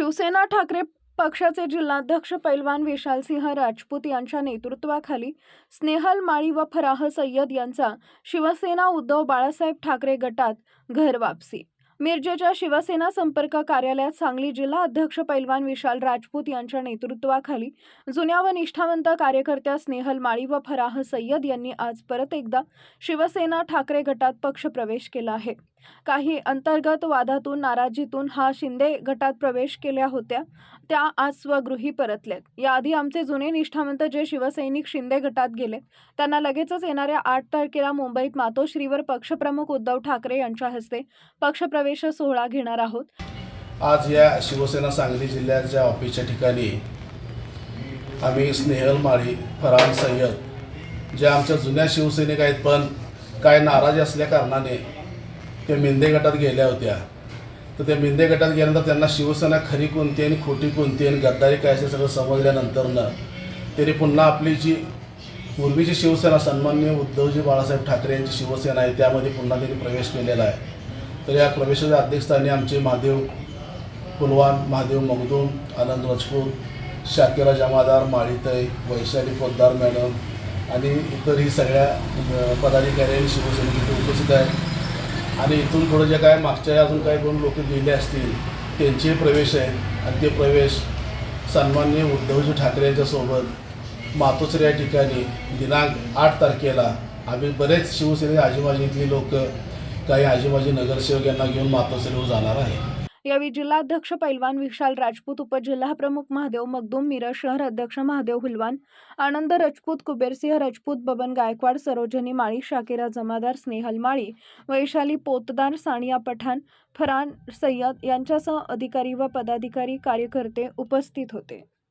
शिवसेना ठाकरे पक्षाचे जिल्हाध्यक्ष पैलवान विशालसिंह राजपूत यांच्या नेतृत्वाखाली स्नेहल माळी व फराह सय्यद यांचा शिवसेना उद्धव बाळासाहेब ठाकरे गटात घर वापसी. मिरजेच्या शिवसेना संपर्क कार्यालयात सांगली जिल्हा अध्यक्ष पैलवान विशाल राजपूत यांच्या नेतृत्वाखाली जुन्या व निष्ठावंत कार्यकर्त्या स्नेहल माळी व फराह सय्यद यांनी आज परत एकदा शिवसेना ठाकरे गटात पक्षप्रवेश केला आहे. काही अंतर्गत वादातून नाराजीतून हा शिंदे गटात प्रवेश केल्या होत्या त्या आज स्वगृही परतल्यात याआधी आमचे जुने निष्ठावंत जे शिवसैनिक शिंदे गटात गेले त्यांना लगेचच येणाऱ्या आठ तारखेला मुंबईत मातोश्रीवर पक्षप्रमुख उद्धव ठाकरे यांच्या हस्ते पक्षप्रवेश सोहळा घेणार आहोत. आज या शिवसेना सांगली जिल्ह्याच्या ऑफिसच्या ठिकाणी आम्ही स्नेहल माळी फरहान सय्यद ज्या आमच्या जुन्या शिवसैनिक आहेत पण काय नाराजी असल्या कारणाने त्या मेंदे गटात गेल्या होत्या. तर त्या मेंदे गटात गेल्यानंतर त्यांना शिवसेना खरी कोणती आणि खोटी कोणती आणि गद्दारी काय असे सगळं समजल्यानंतरनं त्यांनी पुन्हा आपली जी पूर्वीची शिवसेना सन्मान्य उद्धवजी बाळासाहेब ठाकरे यांची शिवसेना आहे त्यामध्ये पुन्हा त्यांनी प्रवेश केलेला आहे. तर या प्रवेशाच्या अध्यक्षस्थानी आमचे महादेव पुलवान महादेव मगदूम आनंद राजपूत शाकिरा जमादार माळीतय वैशाली पोद्दार मॅडम आणि इतरही सगळ्या पदाधिकारी आणि शिवसैनिक उपस्थित आहेत. आणि इथून पुढे जे काय मागच्या अजून काही दोन लोक गेले असतील त्यांचे प्रवेश आहेत. आणि ते प्रवेश सन्माननीय उद्धवजी ठाकरे यांच्यासोबत मातोश्री या ठिकाणी दिनांक आठ तारखेला आम्ही बरेच शिवसेने आजूबाजूतली लोक काही आजूबाजी नगरसेवक यांना घेऊन मातोश्रीवर जाणार आहे. यावेळी जिल्हाध्यक्ष पैलवान विशाल राजपूत उपजिल्हा प्रमुख महादेव मगदूम मिरज शहर अध्यक्ष महादेव हुलवान आनंद राजपूत कुबेरसिंह राजपूत बबन गायकवाड सरोजनी माळी शाकिरा जमादार स्नेहल माळी वैशाली पोतदार सानिया पठाण फरान सय्यद यांच्यासह अधिकारी व पदाधिकारी कार्यकर्ते उपस्थित होते.